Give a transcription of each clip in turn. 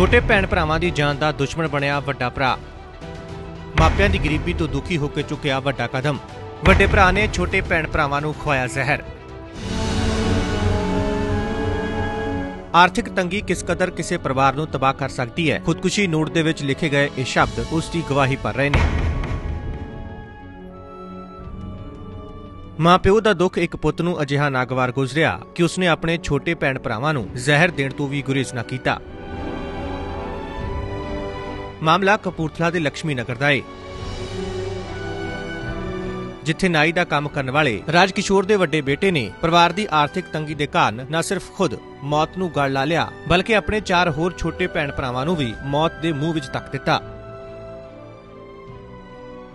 ਛੋਟੇ ਭੈਣ ਭਰਾਵਾਂ ਦੀ ਜਾਨ ਦਾ ਦੁਸ਼ਮਣ ਬਣਿਆ ਵੱਡਾ ਭਰਾ। ਮਾਪਿਆਂ ਦੀ ਗਰੀਬੀ ਤੋਂ ਦੁਖੀ ਹੋ ਕੇ ਚੁੱਕਿਆ ਵੱਡਾ ਕਦਮ। ਵੱਡੇ ਭਰਾ ਨੇ ਛੋਟੇ ਭੈਣ ਭਰਾਵਾਂ ਨੂੰ ਖਵਾਇਆ ਜ਼ਹਿਰ। ਆਰਥਿਕ ਤੰਗੀ ਕਿਸ ਕਦਰ ਕਿਸੇ ਪਰਿਵਾਰ ਨੂੰ ਤਬਾਹ ਕਰ ਸਕਦੀ ਹੈ? ਖੁਦਕੁਸ਼ੀ ਨੋਟ ਦੇ ਵਿੱਚ ਲਿਖੇ ਗਏ ਇਹ ਸ਼ਬਦ ਉਸ ਦੀ ਗਵਾਹੀ ਭਰ ਰਹੇ ਨੇ। ਮਾਂ ਪਿਓ ਦਾ ਦੁੱਖ ਇੱਕ ਪੁੱਤ ਨੂੰ ਅਜਿਹਾ ਨਾਗਵਾਰ ਗੁਜ਼ਰਿਆ ਕਿ ਉਸਨੇ ਆਪਣੇ ਛੋਟੇ ਭੈਣ ਭਰਾਵਾਂ ਨੂੰ ਜ਼ਹਿਰ ਦੇਣ ਤੋਂ ਵੀ ਗੁਰੇਜ਼ ਨਾ ਕੀਤਾ। ਮਾਮਲਾ ਕਪੂਰਥਲਾ ਦੇ ਲక్ష్ਮੀ ਨਗਰ ਦਾ ਹੈ ਜਿੱਥੇ ਨਾਈ ਦਾ ਕੰਮ ਕਰਨ ਵਾਲੇ ਰਾਜ ਕਿਸ਼ੋਰ ਦੇ ਵੱਡੇ ਬੇਟੇ ਨੇ ਪਰਿਵਾਰ ਦੀ ਆਰਥਿਕ ਤੰਗੀ ਦੇ ਕਾਰਨ ਨਾ ਸਿਰਫ ਖੁਦ ਮੌਤ ਨੂੰ ਗਲ ਲਾ ਲਿਆ, ਬਲਕਿ ਆਪਣੇ ਚਾਰ ਹੋਰ ਛੋਟੇ ਭੈਣ ਭਰਾਵਾਂ ਨੂੰ ਵੀ ਮੌਤ ਦੇ ਮੂੰਹ ਵਿੱਚ ਤੱਕ ਦਿੱਤਾ।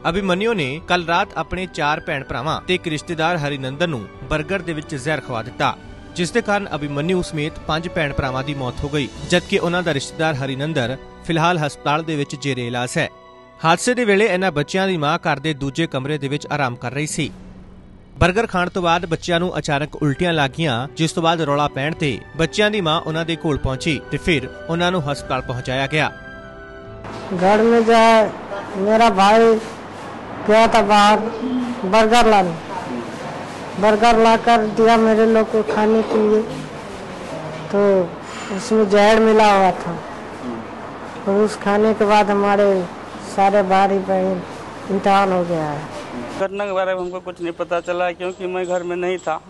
ਅਭਿਮਨਿਓ ਨੇ ਕੱਲ ਰਾਤ ਆਪਣੇ ਚਾਰ ਭੈਣ ਭਰਾਵਾਂ ਤੇ ਇੱਕ ਰਿਸ਼ਤੇਦਾਰ ਹਰੀਨੰਦਨ ਨੂੰ ਬਰਗਰ ਦੇ ਵਿੱਚ ਜ਼ਹਿਰ ਖਵਾ ਦਿੱਤਾ। ਜਿਸ ਦੇ ਕਾਰਨ ਅਭਿਮਨਿਊ ਸਮੇਤ ਪੰਜ ਭੈਣ ਭਰਾਵਾਂ ਦੀ ਮੌਤ ਹੋ ਗਈ, ਜਦਕਿ ਉਹਨਾਂ ਦਾ ਰਿਸ਼ਤੇਦਾਰ ਹਰੀਨੰਦਰ ਫਿਲਹਾਲ ਹਸਪਤਾਲ ਦੇ ਵਿੱਚ ਜੇਰੇ ਇਲਾਜ ਹੈ। ਹਾਦਸੇ ਦੇ ਵੇਲੇ ਇਹਨਾਂ ਬੱਚਿਆਂ ਦੀ ਮਾਂ ਘਰ ਦੇ ਦੂਜੇ ਕਮਰੇ ਦੇ ਵਿੱਚ ਆਰਾਮ ਕਰ ਰਹੀ ਸੀ। 버ਗਰ ਖਾਣ ਤੋਂ ਬਾਅਦ ਬੱਚਿਆਂ ਨੂੰ ਅਚਾਨਕ ਉਲਟੀਆਂ ਲੱਗੀਆਂ, ਜਿਸ ਤੋਂ ਬਾਅਦ ਰੌਲਾ ਪੈਣ ਤੇ ਬੱਚਿਆਂ ਦੀ ਮਾਂ ਉਹਨਾਂ ਦੇ ਕੋਲ ਪਹੁੰਚੀ ਤੇ ਫਿਰ ਉਹਨਾਂ ਨੂੰ ਹਸਪਤਾਲ ਪਹੁੰਚਾਇਆ ਗਿਆ। घर में जाए मेरा भाई गया था बाहर बर्गर लाने बर्गर ला कर दिया मेरे लोग को खाने के लिए। तो उसमें जहर मिला हुआ था। और उस खाने के बाद हमारे सारे भाई बहन इंतहाल हो गया है। घटना के बारे में हमको कुछ नहीं पता चला, क्योंकि मैं घर में नहीं था।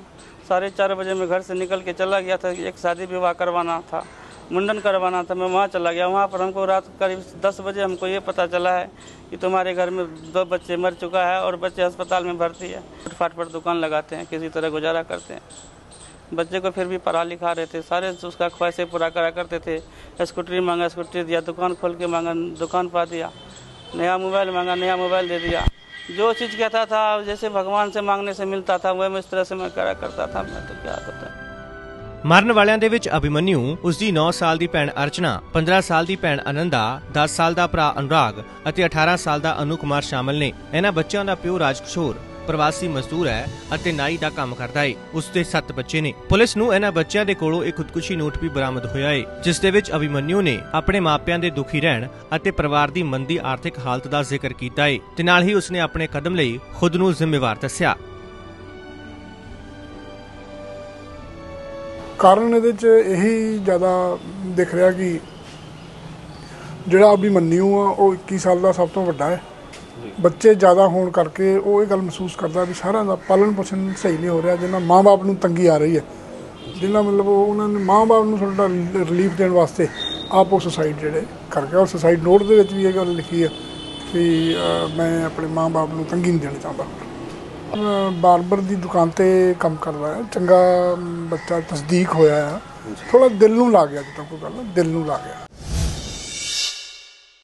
साढ़े चार बजे मैं घर से निकल के चला गया था। एक शादी विवाह करवाना था। मुंडन करवाना था, मैं वहाँ चला गया। वहाँ पर हमको रात करीब दस बजे हमको ये पता चला है कि तुम्हारे घर में दो बच्चे मर चुका है और बच्चे अस्पताल में भर्ती है। फुटपाथ पर दुकान लगाते हैं, किसी तरह गुजारा करते हैं। बच्चे को फिर भी पढ़ा लिखा रहे थे सारे उसका ख्वाहिशें पूरा करा करते थे। स्कूटरी मांगा, स्कूटरी दिया, दुकान खोल के मांगा, दुकान पा दिया। नया मोबाइल मांगा, नया मोबाइल दे दिया। जो चीज़ कहता था, जैसे भगवान से मांगने से मिलता था, वह मैं इस तरह से मैं करा करता था। मैं तो क्या बताऊँ? ਮਰਨ ਵਾਲਿਆਂ ਦੇ ਵਿੱਚ ਅਭਿਮਨਿਊ ਉਸ ਦੀ 9 ਸਾਲ ਦੀ ਭੈਣ ਅਰਚਨਾ 15 ਸਾਲ ਦੀ ਭੈਣ ਅਨੰਦਾ 10 ਸਾਲ ਦਾ ਭਰਾ ਅਨੁਰਾਗ ਅਤੇ 18 ਸਾਲ ਦਾ ਅਨੂ ਕੁਮਾਰ ਸ਼ਾਮਲ ਨੇ। ਇਹਨਾਂ ਬੱਚਿਆਂ ਦਾ ਪਿਓ ਰਾਜਕਿਸ਼ੋਰ, ਪ੍ਰਵਾਸੀ ਮਜ਼ਦੂਰ ਹੈ ਅਤੇ ਨਾਈ ਦਾ ਕੰਮ ਕਰਦਾ ਹੈ ਉਸ ਦੇ 7 ਬੱਚੇ ਨੇ। ਪੁਲਿਸ ਨੂੰ ਇਹਨਾਂ ਬੱਚਿਆਂ ਦੇ ਕੋਲੋਂ ਇੱਕ ਖੁਦਕੁਸ਼ੀ ਨੋਟ ਵੀ ਬਰਾਮਦ ਹੋਇਆ ਹੈ ਜਿਸ ਦੇ ਵਿੱਚ ਅਭਿਮਨਿਊ ਨੇ ਆਪਣੇ ਮਾਪਿਆਂ ਦੇ ਦੁਖੀ ਰਹਿਣ ਅਤੇ ਪਰਿਵਾਰ ਦੀ ਮੰਦੀ ਆਰਥਿਕ ਹਾਲਤ ਦਾ ਜ਼ਿਕਰ ਕੀਤਾ ਹੈ ਤੇ ਨਾਲ ਹੀ ਉਸਨੇ ਆਪਣੇ ਕਦਮ ਲਈ ਖੁਦ ਨੂੰ ਜ਼ਿੰਮੇਵਾਰ ਦੱਸਿਆ। ਕਾਰਨ ਇਹਦੇ ਚ ਇਹੀ ਜ਼ਿਆਦਾ ਦਿਖ ਰਿਹਾ ਕਿ ਜਿਹੜਾ ਅਭਿਮਨਿਊ ਆ ਉਹ 21 ਸਾਲ ਦਾ ਸਭ ਤੋਂ ਵੱਡਾ ਹੈ। ਬੱਚੇ ਜ਼ਿਆਦਾ ਹੋਣ ਕਰਕੇ ਉਹ ਇਹ ਗੱਲ ਮਹਿਸੂਸ ਕਰਦਾ ਵੀ ਸਾਰਿਆਂ ਦਾ ਪਾਲਣ ਪੋਸ਼ਣ ਸਹੀ ਨਹੀਂ ਹੋ ਰਿਹਾ ਜਿੰਨਾ ਮਾਂ-ਬਾਪ ਨੂੰ ਤੰਗੀ ਆ ਰਹੀ ਹੈ। ਜਿੰਨਾ ਮਤਲਬ ਉਹ ਉਹਨਾਂ ਨੇ ਮਾਂ-ਬਾਪ ਨੂੰ ਥੋੜਾ ਰਿਲੀਫ ਦੇਣ ਵਾਸਤੇ ਆਪ ਉਹ ਸੁਸਾਈਡ ਜਿਹੜੇ ਕਰ ਗਿਆ। ਔਰ ਸੁਸਾਈਡ ਨੋਟ ਦੇ ਵਿੱਚ ਵੀ ਇਹ ਗੱਲ ਲਿਖੀ ਹੈ ਕਿ ਮੈਂ ਆਪਣੇ ਮਾਂ-ਬਾਪ ਨੂੰ ਤੰਗੀ ਨਹੀਂ ਦੇਣਾ ਚਾਹੁੰਦਾ। ਬਾਰਬਰ ਦੀ ਦੁਕਾਨ ਤੇ ਕੰਮ ਕਰਦਾ ਹੈ। ਚੰਗਾ ਬੱਚਾ ਤਸਦੀਕ ਹੋਇਆ ਹੈ। ਥੋੜਾ ਦਿਲ ਨੂੰ ਲੱਗ ਗਿਆ ਜਿੱਦਾਂ ਕੋਈ ਗੱਲ ਦਿਲ ਨੂੰ ਲੱਗ ਗਿਆ।